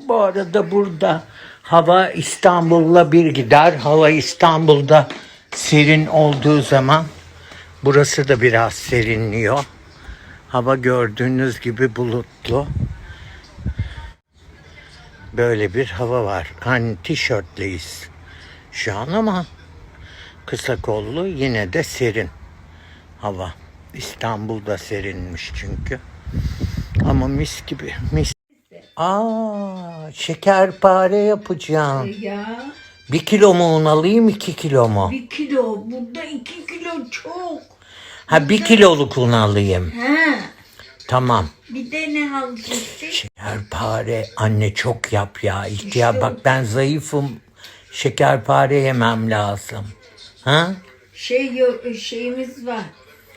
Bu arada burada hava İstanbul'la bir gider. Hava İstanbul'da serin olduğu zaman burası da biraz serinliyor. Hava gördüğünüz gibi bulutlu. Böyle bir hava var. Hani tişörtleyiz şu an ama kısa kollu yine de serin hava. İstanbul'da serinmiş çünkü. Ama mis gibi mis. Aa, şekerpare yapacağım. Ya Bir kilo mu un alayım iki kilo mu? bir kilo. Burada iki kilo çok. Ha bir kiloluk un alayım. He. Tamam. Bir de ne alacaksın? Şekerpare anne çok yap ya. İhtiyar bak ben zayıfım. Şekerpare yemem lazım. Ha? Şey şeyimiz var.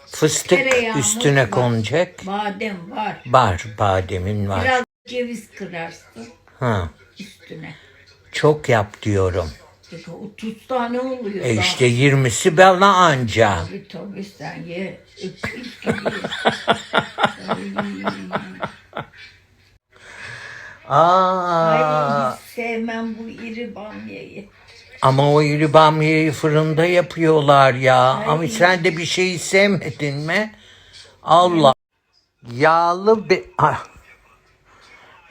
Fıstık Tereyağımız üstüne var. konacak. Badem var. Var bademin var. Biraz ceviz kırarsın Ha. üstüne. Çok yap diyorum. Peki 30 tane oluyor E daha. işte 20'si bana anca. Tabii tabii sen ye. Öküz gibi. Ay, Aa, hiç sevmem bu iri bamyayı. ama o iri bamyayı fırında yapıyorlar ya. Ama sen de bir şeyi sevmedin mi? Allah. Yağlı be... Ah.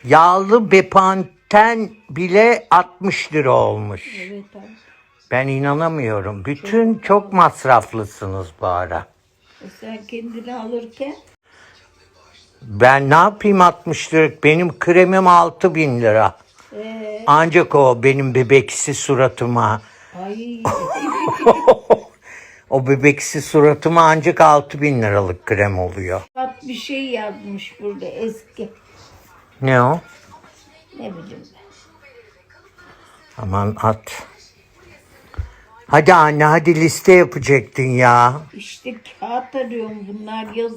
Yağlı bepanten bile 60 lira olmuş. Evet abi. Ben inanamıyorum. Bütün çok masraflısınız bu ara. E sen kendini alırken Ben ne yapayım 60 lira? Benim kremim 6 bin lira. ee, Ancak o benim bebeksi suratıma. ay O bebeksi suratıma ancak 6 bin liralık krem oluyor. bak bir şey yazmış burada eski. Ne o? Ne bileyim ben. Aman at. Hadi anne hadi liste yapacaktın ya. İşte kağıt arıyorum bunlar yaz